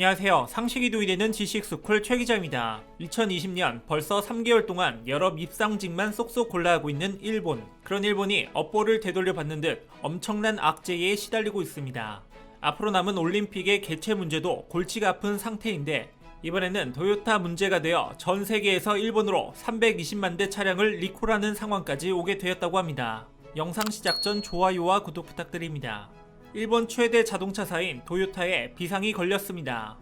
안녕하세요. 상식이 도이되는 지식스쿨 최 기자입니다. 2020년 벌써 3개월 동안 여러 밉상직만 쏙쏙 골라하고 있는 일본. 그런 일본이 업보를 되돌려 받는 듯 엄청난 악재에 시달리고 있습니다. 앞으로 남은 올림픽의 개최 문제도 골치가 아픈 상태인데 이번에는 토요타 문제가 되어 전 세계에서 일본으로 320만 대 차량을 리콜하는 상황까지 오게 되었다고 합니다. 영상 시작 전 좋아요와 구독 부탁드립니다. 일본 최대 자동차사인 도요타에 비상이 걸렸습니다.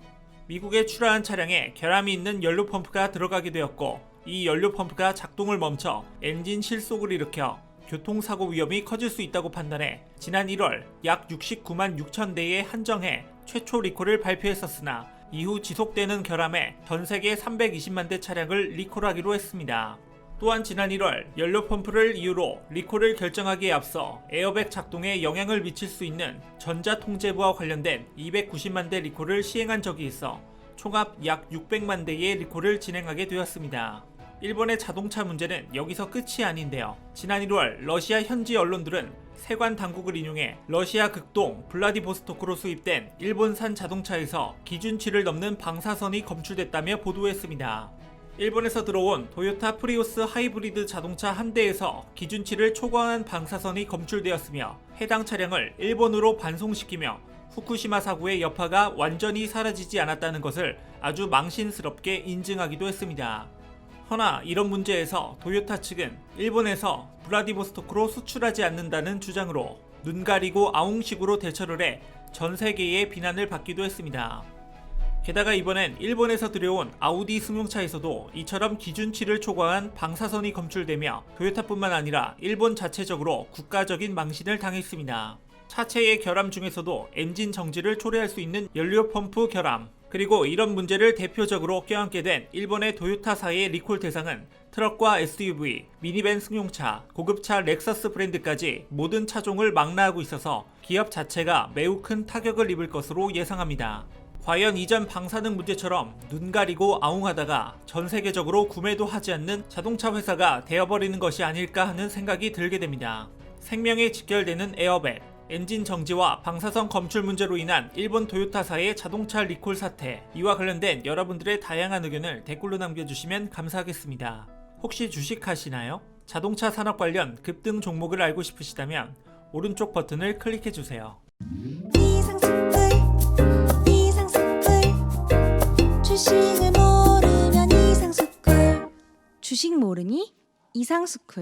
미국에 출하한 차량에 결함이 있는 연료 펌프가 들어가게 되었고 이 연료 펌프가 작동을 멈춰 엔진 실속을 일으켜 교통사고 위험이 커질 수 있다고 판단해 지난 1월 약 69만 6천 대에 한정해 최초 리콜을 발표했었으나 이후 지속되는 결함에 전 세계 320만 대 차량을 리콜하기로 했습니다. 또한 지난 1월 연료 펌프를 이유로 리콜을 결정하기에 앞서 에어백 작동에 영향을 미칠 수 있는 전자 통제부와 관련된 290만 대 리콜을 시행한 적이 있어 총합 약 600만 대의 리콜을 진행하게 되었습니다. 일본의 자동차 문제는 여기서 끝이 아닌데요. 지난 1월 러시아 현지 언론들은 세관 당국을 인용해 러시아 극동 블라디보스토크로 수입된 일본산 자동차에서 기준치를 넘는 방사선이 검출됐다며 보도했습니다. 일본에서 들어온 도요타 프리우스 하이브리드 자동차 한 대에서 기준치를 초과한 방사선이 검출되었으며 해당 차량을 일본으로 반송시키며 후쿠시마 사고의 여파가 완전히 사라지지 않았다는 것을 아주 망신스럽게 인증하기도 했습니다. 허나 이런 문제에서 도요타 측은 일본에서 블라디보스토크로 수출하지 않는다는 주장으로 눈 가리고 아웅식으로 대처를 해 전 세계의 비난을 받기도 했습니다. 게다가 이번엔 일본에서 들여온 아우디 승용차에서도 이처럼 기준치를 초과한 방사선이 검출되며 도요타뿐만 아니라 일본 자체적으로 국가적인 망신을 당했습니다. 차체의 결함 중에서도 엔진 정지를 초래할 수 있는 연료 펌프 결함, 그리고 이런 문제를 대표적으로 껴안게 된 일본의 도요타사의 리콜 대상은 트럭과 SUV, 미니밴 승용차, 고급차 렉서스 브랜드까지 모든 차종을 망라하고 있어서 기업 자체가 매우 큰 타격을 입을 것으로 예상합니다. 과연 이전 방사능 문제처럼 눈 가리고 아웅하다가 전 세계적으로 구매도 하지 않는 자동차 회사가 되어버리는 것이 아닐까 하는 생각이 들게 됩니다. 생명에 직결되는 에어백, 엔진 정지와 방사선 검출 문제로 인한 일본 도요타사의 자동차 리콜 사태, 이와 관련된 여러분들의 다양한 의견을 댓글로 남겨주시면 감사하겠습니다. 혹시 주식하시나요? 자동차 산업 관련 급등 종목을 알고 싶으시다면 오른쪽 버튼을 클릭해주세요. 주식을 모르면 이상스쿨. 주식 모르니 이상스쿨